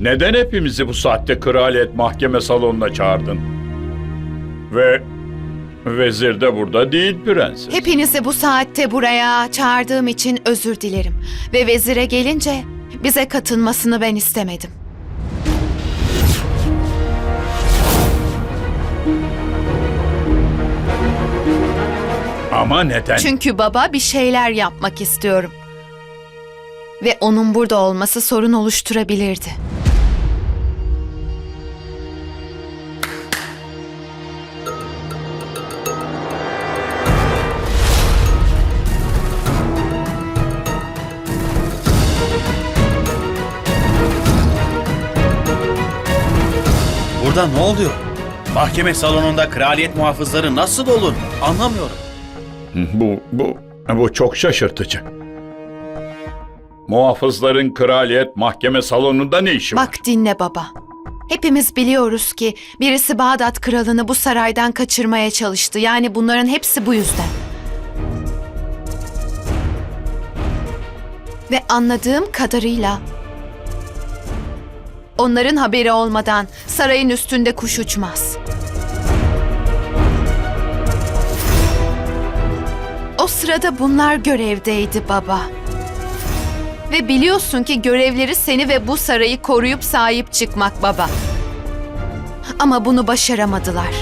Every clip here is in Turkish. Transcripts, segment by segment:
Neden hepimizi bu saatte kraliyet mahkeme salonuna çağırdın? Ve vezir de burada değil prenses. Hepinizi bu saatte buraya çağırdığım için özür dilerim. Ve vezire gelince bize katılmasını ben istemedim. Ama neden? Çünkü baba bir şeyler yapmak istiyorum. Ve onun burada olması sorun oluşturabilirdi. Burada ne oluyor? Mahkeme salonunda kraliyet muhafızları nasıl olur? Anlamıyorum. Bu, bu, bu çok şaşırtıcı. Muhafızların kraliyet mahkeme salonunda ne işi var? Bak dinle baba. Hepimiz biliyoruz ki birisi Bağdat kralını bu saraydan kaçırmaya çalıştı. Yani bunların hepsi bu yüzden. Ve anladığım kadarıyla onların haberi olmadan sarayın üstünde kuş uçmaz. O sırada bunlar görevdeydi baba. Ve biliyorsun ki görevleri seni ve bu sarayı koruyup sahip çıkmak baba. Ama bunu başaramadılar.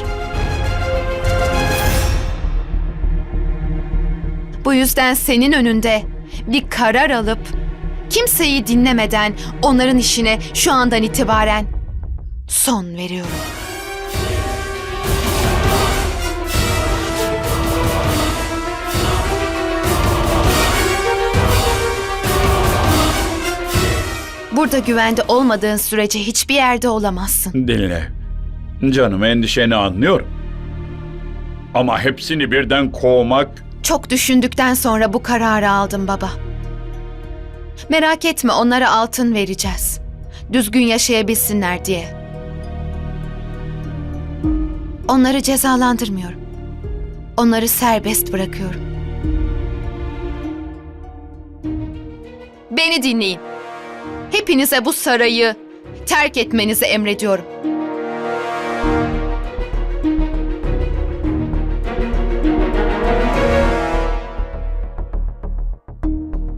Bu yüzden senin önünde bir karar alıp kimseyi dinlemeden onların işine şu andan itibaren son veriyorum. Burada güvende olmadığın sürece hiçbir yerde olamazsın. Dinle. Canım endişeni anlıyorum. Ama hepsini birden kovmak Çok düşündükten sonra bu kararı aldım baba. Merak etme onlara altın vereceğiz. Düzgün yaşayabilsinler diye. Onları cezalandırmıyorum. Onları serbest bırakıyorum. Beni dinleyin. Hepinize bu sarayı terk etmenizi emrediyorum.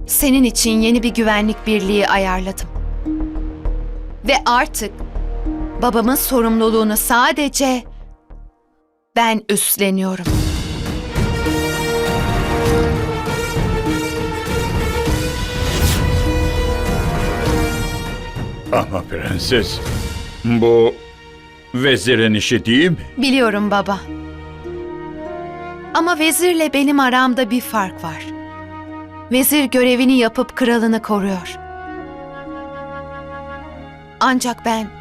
Senin için yeni bir güvenlik birliği ayarladım. Ve artık babamın sorumluluğunu sadece ben üstleniyorum. ama prenses bu vezirin işi değil mi? Biliyorum baba. Ama vezirle benim aramda bir fark var. Vezir görevini yapıp kralını koruyor. Ancak ben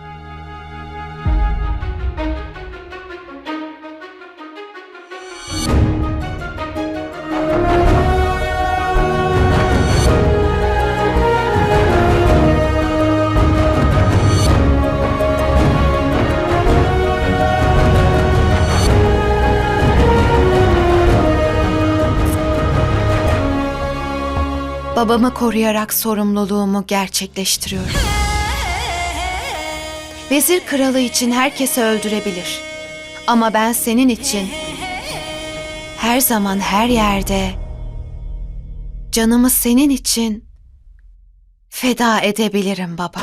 babamı koruyarak sorumluluğumu gerçekleştiriyorum. Vezir kralı için herkesi öldürebilir. Ama ben senin için her zaman her yerde canımı senin için feda edebilirim baba.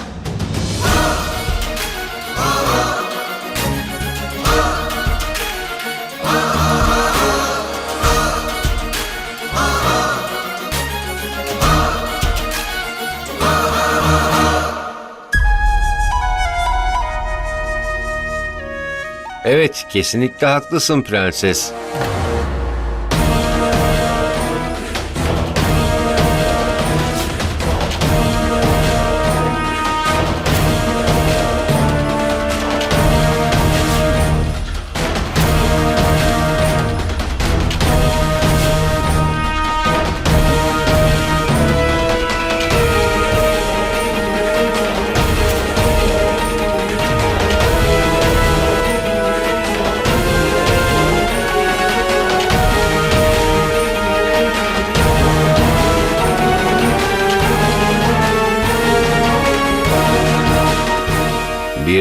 Evet, kesinlikle haklısın prenses.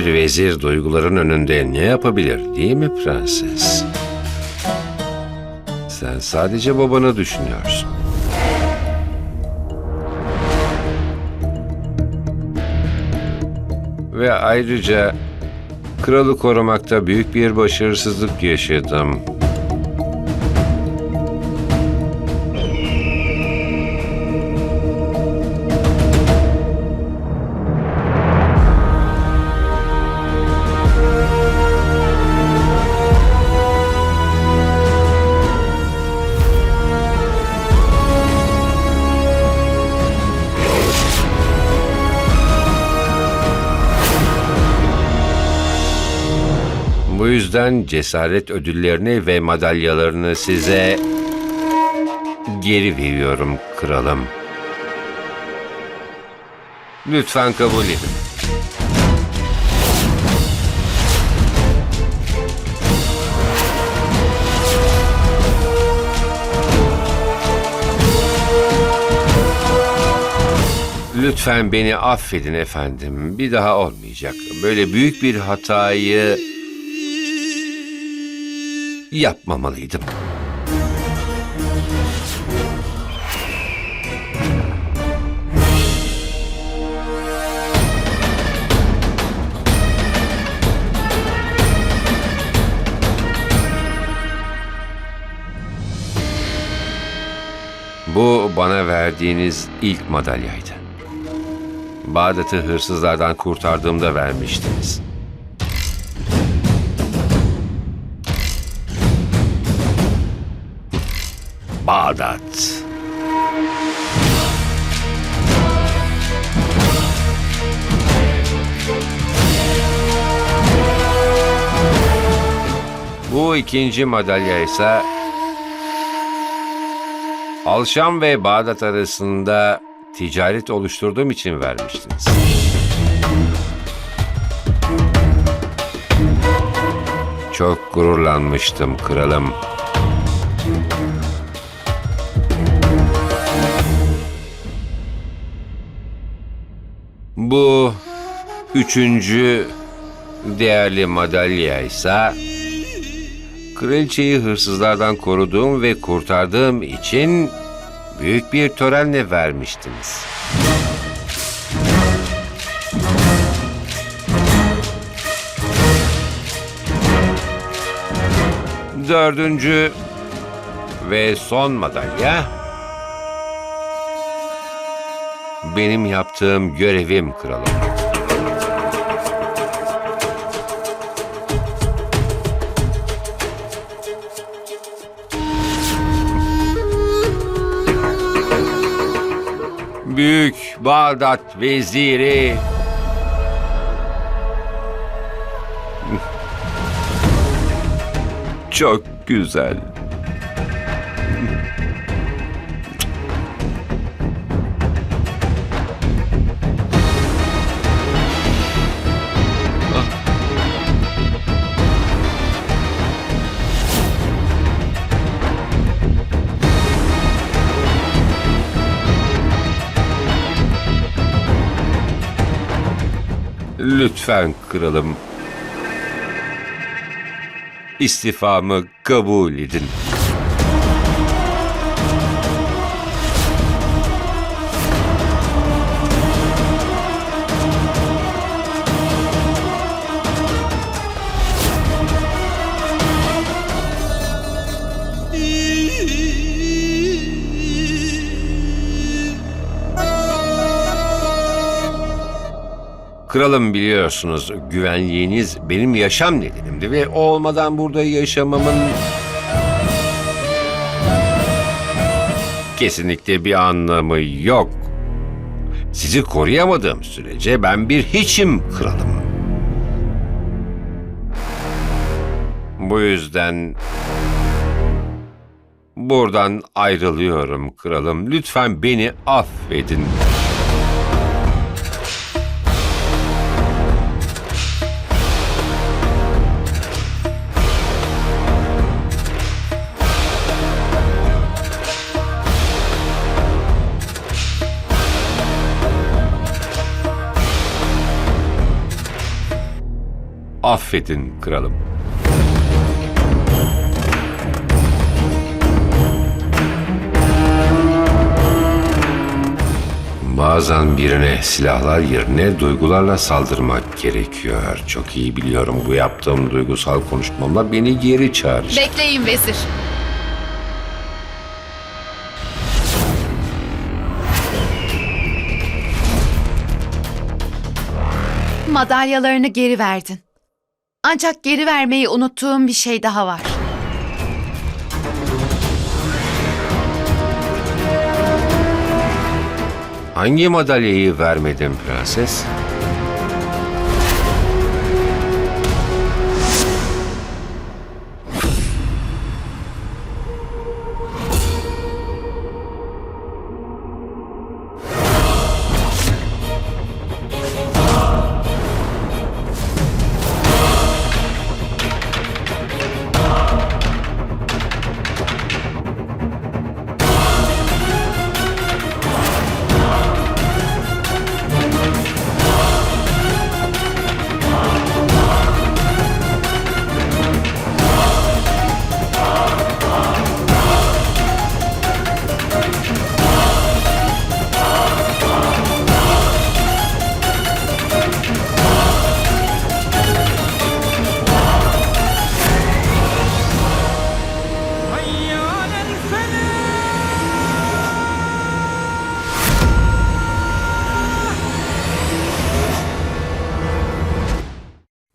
Bir vezir duyguların önünde ne yapabilir değil mi prenses? Sen sadece babanı düşünüyorsun. Ve ayrıca kralı korumakta büyük bir başarısızlık yaşadım. Bu yüzden cesaret ödüllerini ve madalyalarını size geri veriyorum kralım. Lütfen kabul edin. Lütfen beni affedin efendim. Bir daha olmayacak. Böyle büyük bir hatayı yapmamalıydım. Bu bana verdiğiniz ilk madalyaydı. Bağdat'ı hırsızlardan kurtardığımda vermiştiniz. Bağdat. Bu ikinci madalya ise Alşam ve Bağdat arasında ticaret oluşturduğum için vermiştiniz. Çok gururlanmıştım kralım. Bu üçüncü değerli madalya ise kraliçeyi hırsızlardan koruduğum ve kurtardığım için büyük bir törenle vermiştiniz. Dördüncü ve son madalya benim yaptığım görevim kralım. Büyük Bağdat veziri çok güzel. Lütfen kralım. İstifamı kabul edin. Kralım biliyorsunuz güvenliğiniz benim yaşam nedenimdi ve o olmadan burada yaşamamın kesinlikle bir anlamı yok. Sizi koruyamadığım sürece ben bir hiçim kralım. Bu yüzden buradan ayrılıyorum kralım. Lütfen beni affedin. Affedin kralım. Bazen birine silahlar yerine duygularla saldırmak gerekiyor. Çok iyi biliyorum bu yaptığım duygusal konuşmamla beni geri çağıracak. Bekleyin vezir. Madalyalarını geri verdin. Ancak geri vermeyi unuttuğum bir şey daha var. Hangi madalyayı vermedim prenses?